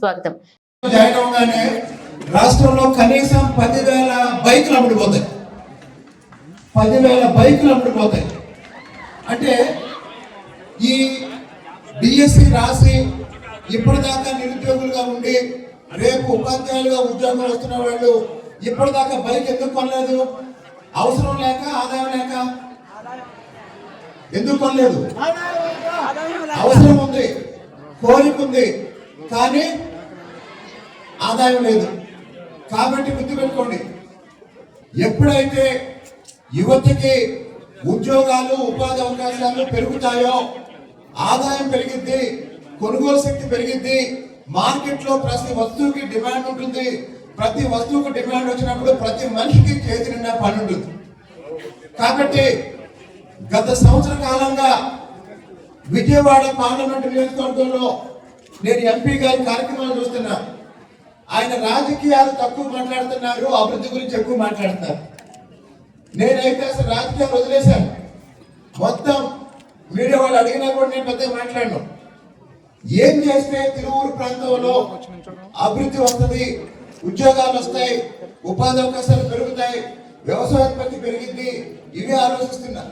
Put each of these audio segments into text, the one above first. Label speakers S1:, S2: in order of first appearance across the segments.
S1: స్వాగతం
S2: జాయిన్ అవగానే రాష్ట్రంలో కనీసం పదివేల బైకులు అమ్ముడిపోతాయి. పదివేల బైకులు అమ్ముడిపోతాయి. అంటే ఈ డిఎస్సి రాసి ఇప్పటిదాకా నిరుద్యోగులుగా ఉండి రేపు ఉపాధ్యాయులుగా ఉద్యోగం వస్తున్న వాళ్ళు ఇప్పటిదాకా బైక్ ఎందుకు కొనలేదు? అవసరం లేక ఆదాయం లేక? ఎందుకు కొనలేదు? అవసరం ఉంది కోరిక ఉంది. కానీ ఆదాయం లేదు. కాబట్టి గుర్తుపెట్టుకోండి ఎప్పుడైతే యువతకి ఉద్యోగాలు ఉపాధి అవకాశాలు పెరుగుతాయో ఆదాయం పెరిగిద్ది కొనుగోలు శక్తి పెరిగిద్ది మార్కెట్లో ప్రతి వస్తువుకి డిమాండ్ ఉంటుంది. ప్రతి వస్తువుకు డిమాండ్ వచ్చినప్పుడు ప్రతి మనిషికి చేతి నిండా పని ఉంటుంది. కాబట్టి గత సంవత్సర కాలంగా విజయవాడ పార్లమెంట్ నియోజకవర్గంలో నేను ఎంపీ గారి కార్యక్రమాలు చూస్తున్నా. ఆయన రాజకీయాలు తక్కువ మాట్లాడుతున్నారు అభివృద్ధి గురించి ఎక్కువ మాట్లాడుతున్నారు. నేనైతే అసలు రాజకీయాలు వదిలేశాను. మొత్తం మీడియా వాళ్ళు అడిగినా కూడా నేను పెద్దగా మాట్లాడను. ఏం చేస్తే తిరువూరు ప్రాంతంలో అభివృద్ధి వస్తుంది ఉద్యోగాలు వస్తాయి ఉపాధి అవకాశాలు పెరుగుతాయి వ్యవసాయోత్పత్తి పెరిగింది ఇవే ఆలోచిస్తున్నా.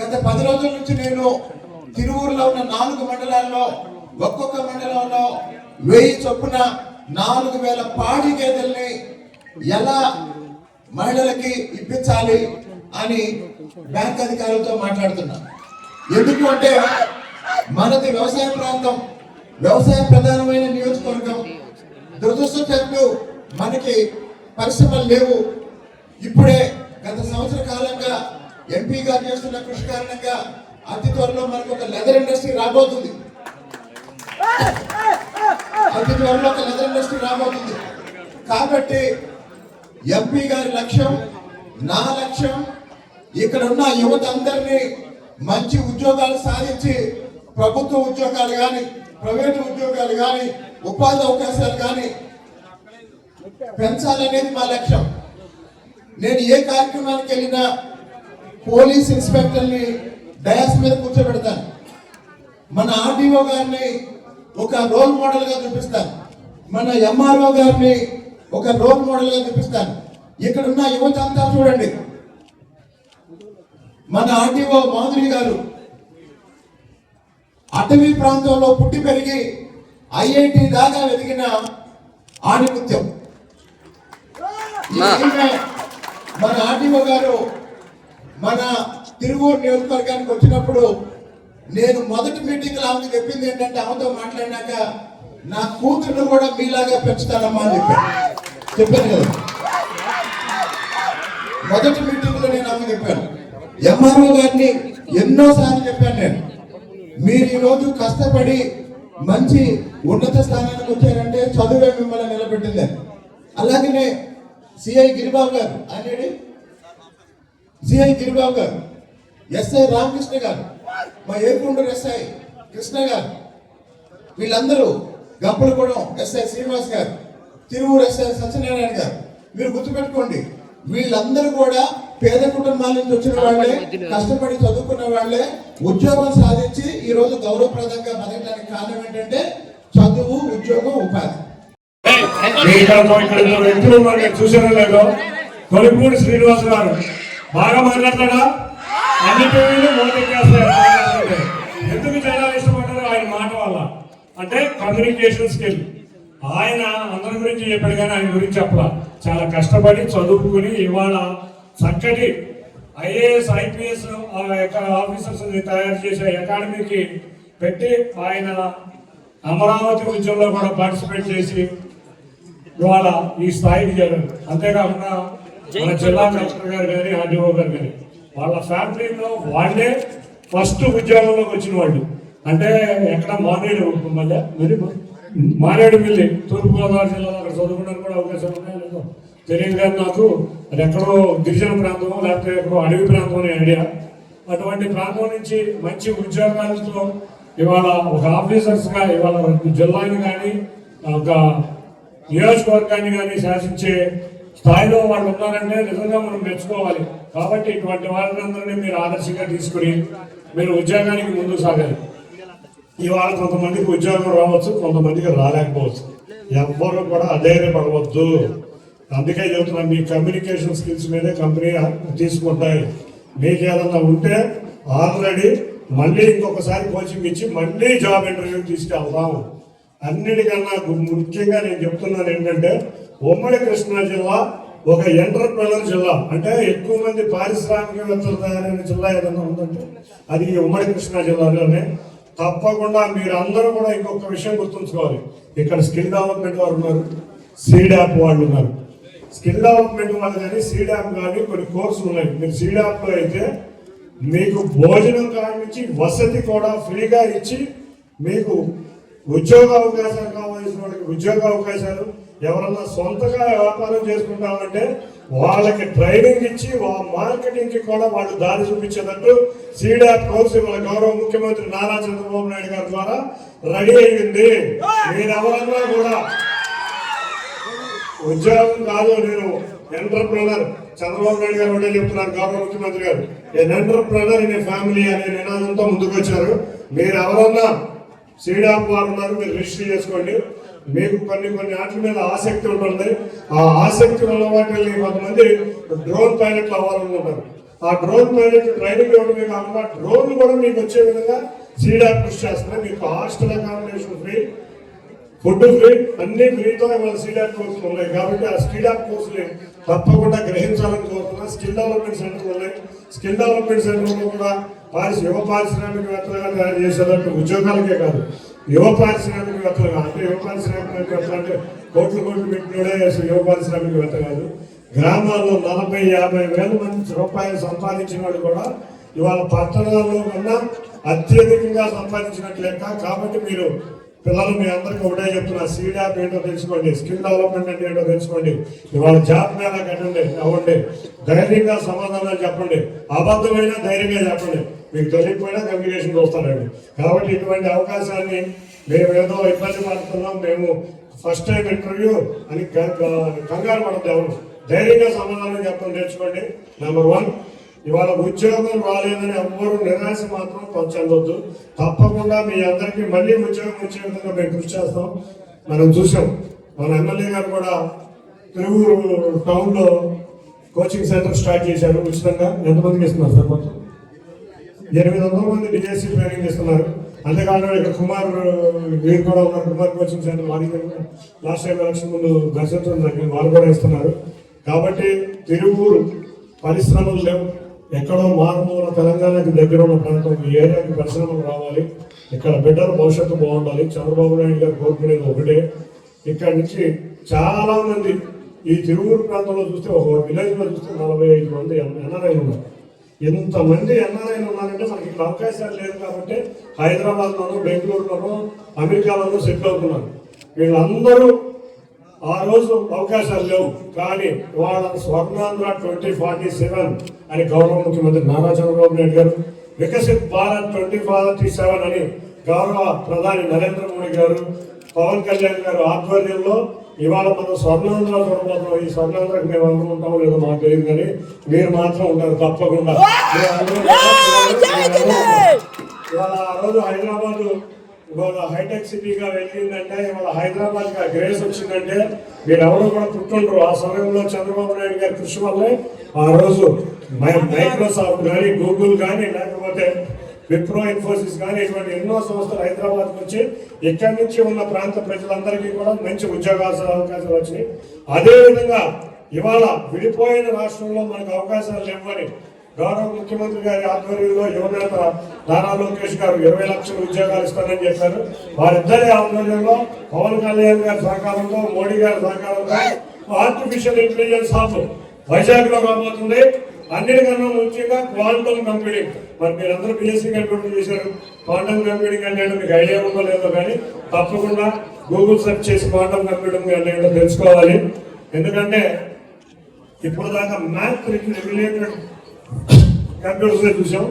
S2: గత పది రోజుల నుంచి నేను తిరువూరులో ఉన్న నాలుగు మండలాల్లో ఒక్కొక్క మండలంలో వెయ్యి చొప్పున నాలుగు వేల పాడి గేదెల్ని ఎలా మహిళలకి ఇప్పించాలి అని బ్యాంక్ అధికారులతో మాట్లాడుతున్నా ఎందుకు అంటే మనది వ్యవసాయ ప్రాంతం వ్యవసాయ ప్రధానమైన నియోజకవర్గం. దురదృష్టవశాత్తు మనకి పరిశ్రమలు లేవు. ఇప్పుడే గత సంవత్సర కాలంగా ఎంపీగా చేస్తున్న కృషి కారణంగా అతి త్వరలో మనకు ఒక లెదర్ ఇండస్ట్రీ రాబోతుంది. ప్రతి త్వరలో ఒక లెదర్ ఇండస్ట్రీ రాబోతుంది. కాబట్టి ఎంపీ గారి లక్ష్యం నా లక్ష్యం ఇక్కడ ఉన్న యువత అందరినీ మంచి ఉద్యోగాలు సాధించి ప్రభుత్వ ఉద్యోగాలు కానీ ప్రైవేటు ఉద్యోగాలు కానీ ఉపాధి అవకాశాలు కానీ పెంచాలనేది మా లక్ష్యం. నేను ఏ కార్యక్రమానికి వెళ్ళినా పోలీస్ ఇన్స్పెక్టర్ని డయాస్ మీద కూర్చోబెడతాను. మన ఆర్డీఓ గారిని ఒక రోల్ మోడల్గా చూపిస్తాను. మన ఎంఆర్ఓ గారిని ఒక రోల్ మోడల్గా చూపిస్తాను. ఇక్కడ ఉన్న యువత అంతా చూడండి. మన ఆర్డీఓ మాధురి గారు అటవీ ప్రాంతంలో పుట్టి పెరిగి ఐఐటి దాకా వెదిగిన ఆణిముత్యం మన ఆర్డీఓ గారు మన తిరువూరు నియోజకవర్గానికి వచ్చినప్పుడు నేను మొదటి మీటింగ్లో ఆమెకు చెప్పింది ఏంటంటే ఆమెతో మాట్లాడినాక నా కూతురును కూడా మీలాగా పెంచుతానమ్మా అని చెప్పాను. చెప్పాను కదా. మొదటి మీటింగ్లో నేను ఆమె చెప్పాను. ఎంఆర్ఓ గారిని ఎన్నోసార్లు చెప్పాను నేను. మీరు ఈరోజు కష్టపడి మంచి ఉన్నత స్థానానికి వచ్చారంటే చదువే మిమ్మల్ని నిలబెట్టింది అలాగనే సిఐ గిరిబాబు గారు అనేది సిఐ గిరిబాబు గారు ఎస్ఐ రామకృష్ణ గారు మా ఏకుండూరు ఎస్ఐ కృష్ణ గారు వీళ్ళందరూ గంపలగూడెం ఎస్ఐ శ్రీనివాస్ గారు తిరువూరు ఎస్ఐ సత్యనారాయణ గారు. మీరు గుర్తుపెట్టుకోండి వీళ్ళందరూ కూడా పేద కుటుంబాల నుంచి వచ్చిన వాళ్ళే కష్టపడి చదువుకున్న వాళ్ళే ఉద్యోగం సాధించి ఈ రోజు గౌరవప్రదంగా బతకడానికి కారణం ఏంటంటే చదువు ఉద్యోగం ఉపాధి.
S3: ఇక్కడ కొలిపూడి శ్రీనివాస్ గారు బాగా మాట్లాడతాడా? అన్ని టీవీలు మోదెక్కేస్తాయి ఎందుకు జనాలు ఇష్టపడ్డారు? ఆయన మాట వల్ల. అంటే కమ్యూనికేషన్ స్కిల్ ఆయన అందరి గురించి చెప్పాడు కానీ ఆయన గురించి చెప్పాల. చాలా కష్టపడి చదువుకుని ఇవాళ చక్కటి ఐఏఎస్ ఐపీఎస్ ఆఫీసర్స్ తయారు చేసే అకాడమీకి పెట్టి ఆయన అమరావతి ఉద్యమంలో కూడా పార్టిసిపేట్ చేసి ఇవాళ ఈ స్థాయికి చేరారు. అంతేకాకుండా మన జిల్లా కలెక్టర్ గారు కానీ ఆర్డీఓ గారు కానీ వాళ్ళ ఫ్యామిలీలో వాళ్ళే ఫస్ట్ ఉద్యోగంలోకి వచ్చిన వాళ్ళు. అంటే ఎక్కడ మానేడు మళ్ళీ? మరి మానేడు మిల్లి. తూర్పుగోదావరి జిల్లాలో అక్కడ చదువుకోవడానికి కూడా అవకాశం ఉన్నాయో లేదో తెలియదు కానీ నాకు అది ఎక్కడో గిరిజన ప్రాంతమో లేకపోతే ఎక్కడో అడవి ప్రాంతం అనే ఐడియా. అటువంటి ప్రాంతం నుంచి మంచి ఉద్యోగాలతో ఇవాళ ఒక ఆఫీసర్స్గా ఇవాళ జిల్లాని కానీ ఒక నియోజకవర్గాన్ని కానీ శాసించే స్థాయిలో వాళ్ళు ఉన్నారంటే నిజంగా మనం మెచ్చుకోవాలి. కాబట్టి ఇటువంటి వాళ్ళందరినీ మీరు ఆదర్శంగా తీసుకుని మీరు ఉద్యోగానికి ముందు సాగాలి. ఇవాళ కొంతమందికి ఉద్యోగం రావచ్చు కొంతమందికి రాలేకపోవచ్చు. ఎవ్వరు కూడా అధైర్యపడవద్దు. అందుకే చెబుతున్నా మీ కమ్యూనికేషన్ స్కిల్స్ మీదే కంపెనీ తీసుకుంటాయి. మీకు ఏదన్నా ఉంటే ఆల్రెడీ మళ్ళీ ఇంకొకసారి కోచింగ్ ఇచ్చి మళ్ళీ జాబ్ ఇంటర్వ్యూ తీసుకెళ్తాం అన్నిటికన్నా ముఖ్యంగా నేను చెప్తున్నాను ఏంటంటే ఉమ్మడి కృష్ణా జిల్లా ఒక ఎంటర్ప్రెనర్ జిల్లా. అంటే ఎక్కువ మంది పారిశ్రామికవేత్తలు తయారైన జిల్లా ఏదైనా ఉందంటే అది ఈ ఉమ్మడి కృష్ణా జిల్లాలోనే. తప్పకుండా మీరు అందరూ కూడా ఇంకొక విషయం గుర్తుంచుకోవాలి. ఇక్కడ స్కిల్ డెవలప్మెంట్ వారు ఉన్నారు సీడాప్ వాళ్ళు ఉన్నారు. స్కిల్ డెవలప్మెంట్ వాళ్ళు కానీ సీడాప్ కానీ కొన్ని కోర్సులు ఉన్నాయి. మీరు సీడాప్ అయితే మీకు భోజనం కానించి వసతి కూడా ఫ్రీగా ఇచ్చి మీకు ఉద్యోగ అవకాశాలు కావాల్సిన వాళ్ళకి ఉద్యోగ అవకాశాలు ఎవరన్నా సొంతగా వ్యాపారం చేసుకుంటామంటే వాళ్ళకి ట్రైనింగ్ ఇచ్చి మార్కెటింగ్కి కూడా వాళ్ళు దారి చూపించేటట్టు సీడాప్ కోర్సు ఇవాళ గౌరవ ముఖ్యమంత్రి నారా చంద్రబాబు నాయుడు గారి ద్వారా రెడీ అయ్యింది. మీరెవరన్నా కూడా ఉద్యోగం కాదు నేను ఎంటర్ప్రినర్. చంద్రబాబు నాయుడు గారు ఒకటే చెప్తున్నారు గౌరవ ముఖ్యమంత్రి గారు. ఎన్ ఎంటర్ప్రినర్ ఇన్ ఫ్యామిలీ అనే నినాదంతో ముందుకు వచ్చారు మీరు ఎవరన్నా శ్రీరామ్ వారు ఉన్నారు మీరు రిజిస్టర్ చేసుకోండి. మీకు కొన్ని కొన్ని వాటి మీద ఆసక్తి ఉంటుంది. ఆ ఆసక్తి ఉన్న వాటిని కొంతమంది డ్రోన్ పైలట్లు అవ్వాలనుకుంటారు ఆ డ్రోన్ పైలట్ ట్రైనింగ్ ఇవ్వడమే కాకుండా డ్రోన్ కూడా మీకు వచ్చే విధంగా సీడాప్ కృషి చేస్తున్నాయి మీకు hostel accommodation free food free అన్ని ఫ్రీతో మన స్కిల్ కోర్సులు ఉన్నాయి. కాబట్టి ఆ స్కిల్ కోర్సులు తప్పకుండా గ్రహించాలని కోరుతున్నాం. స్కిల్ డెవలప్మెంట్ సెంటర్ ఉన్నాయి స్కిల్ డెవలప్మెంట్ సెంటర్లో కూడా పారిశ యువ పారిశ్రామికవేత్తలుగా తయారు చేసేటట్టు ఉద్యోగాలకే కాదు. యువ పారిశ్రామికవేత్తలుగా అంటే యువ పారిశ్రామికవేత్తలు అంటే కోట్లు కోట్లు పెట్టినోడే యువ పారిశ్రామికవేత్త కాదు. గ్రామాల్లో నలభై యాభై వేల మంది రూపాయలు సంపాదించిన వాడు కూడా ఇవాళ పట్టణాల్లో కన్నా అత్యధికంగా సంపాదించినట్లు కాబట్టి మీరు పిల్లలు మీ అందరికీ ఒకటే చెప్తున్నా సీడాప్ ఏంటో తెలుసుకోండి స్కిల్ డెవలప్మెంట్ అంటే ఏంటో తెలుసుకోండి. ఇవాళ జాబ్ మీద కట్టండి అవ్వండి ధైర్యంగా సమాధానాలు చెప్పండి. అబద్ధమైన ధైర్యంగా చెప్పండి. మీకు తెలియకపోయినా కమ్యూనికేషన్ చూస్తారండి. కాబట్టి ఇటువంటి అవకాశాన్ని మేము ఏదో ఇబ్బంది పడుతున్నాం మేము ఫస్ట్ టైం ఇంటర్వ్యూ అని కంగారు పడద్దు ఎవరు. ధైర్యంగా సమాధానం చెప్పండి నేర్చుకోండి. నెంబర్ వన్ ఇవాళ ఉద్యోగం రాలేదని ఎవ్వరు నిరాశ మాత్రం చెందొద్దు తప్పకుండా మీ అందరికీ మళ్ళీ ఉద్యోగం వచ్చే విధంగా మేము కృషి చేస్తాం. మనం చూసాం మన ఎమ్మెల్యే గారు కూడా తిరువురు టౌన్లో కోచింగ్ సెంటర్ స్టార్ట్ చేశారు ఉచితంగా. ఎంతమందికి ఇస్తున్నారు సార్ మొత్తం? ఎనిమిది వందల మంది డిఎస్సి ట్రైనింగ్ ఇస్తున్నారు అంతేకాకుండా ఇక్కడ కుమార్ మీరు కూడా ఉన్నారు కుమార్ కోచింగ్ సెంటర్ వారి లాస్ట్ టైం ఎలక్షన్ ముందు దర్శించడం జరిగింది వాళ్ళు కూడా ఇస్తున్నారు. కాబట్టి తిరువూరు పరిశ్రమలు లేవు. ఎక్కడో మారుమూల తెలంగాణకి దగ్గర ఉన్న ప్రాంతం ఈ ఏరియాకి పరిశ్రమలు రావాలి. ఇక్కడ బిడ్డల భవిష్యత్తు బాగుండాలి. చంద్రబాబు నాయుడు గారు కోరుకునేది ఒకటే. ఇక్కడ నుంచి చాలా మంది ఈ తిరుగురు ప్రాంతంలో చూస్తే ఒక విలేజ్లో చూస్తే నలభై ఐదు మంది ఎన్ఆర్ఐలు ఉన్నారు. ఎంతమంది ఎన్ఆర్ఐలు ఉన్నారంటే మనకి ఇక్కడ అవకాశాలు లేదు కాబట్టి హైదరాబాద్లోనూ బెంగళూరులోనూ అమెరికాలోనూ సెటిల్ అవుతున్నారు. వీళ్ళందరూ ఆ రోజు అవకాశాలు లేవు. కానీ వాళ్ళ స్వర్ణాంధ్ర ట్వంటీ ఫార్టీ సెవెన్ అని గౌరవ ముఖ్యమంత్రి నారా చంద్రబాబు నాయుడు గారు Viksit Bharat twenty forty seven అని గౌరవ ప్రధాని నరేంద్ర మోడీ గారు పవన్ కళ్యాణ్ గారు ఆధ్వర్యంలో ఇవాళ మనం స్వర్ణాంధ్ర చూడబోతున్నాం. ఈ స్వర్ణాంధ్రకు మేము అందరూ ఉంటామో లేదో మాకు తెలియదు కానీ మీరు మాత్రం ఉంటారు తప్పకుండా. ఇవాళ ఆ రోజు హైదరాబాద్ ఇవాళ హైటెక్ సిటీగా వెళ్ళిందంటే ఇవాళ హైదరాబాద్గా గ్రేస్ వచ్చిందంటే మీరు ఎవరు కూడా పుట్టుండ్రు ఆ సమయంలో చంద్రబాబు నాయుడు గారి కృషి వల్లే ఆ రోజు మైక్రోసాఫ్ట్ కానీ గూగుల్ కానీ లేకపోతే విప్రో ఇన్ఫోసిస్ కానీ ఇటువంటి ఎన్నో సంస్థలు హైదరాబాద్కి వచ్చి ఇక్కడి నుంచి ఉన్న ప్రాంత ప్రజలందరికీ కూడా మంచి ఉద్యోగ అవకాశాలు వచ్చినాయి. అదేవిధంగా ఇవాళ విడిపోయిన రాష్ట్రంలో మనకు అవకాశాలు లేవని గౌరవ ముఖ్యమంత్రి గారి ఆధ్వర్యంలో యువనేత నారా లోకేష్ గారు ఇరవై లక్షల ఉద్యోగాలు ఇస్తానని చెప్పారు. వారిద్దరి ఆధ్వర్యంలో పవన్ కళ్యాణ్ గారి సహకారంతో మోడీ గారి సహకారంతో ఆర్టిఫిషియల్ ఇంటెలిజెన్స్ హబ్ వైజాగ్లో రాబోతుంది. అన్నిటికన్నా ముఖ్యంగా క్వాంటమ్ కంప్యూటింగ్ మరి మీరందరూ బిఎస్సీ కంప్యూటర్ చేశారు. క్వాంటమ్ కంప్యూటింగ్ అంటే మీకు ఐడియా ఉందో లేదో కానీ తప్పకుండా గూగుల్ సెర్చ్ చేసి క్వాంటమ్ కంప్యూటింగ్ అంటే తెలుసుకోవాలి. ఎందుకంటే ఇప్పుడు దాకా మ్యాథ్ రిలేటెడ్ కంప్యూటర్స్ చూసాం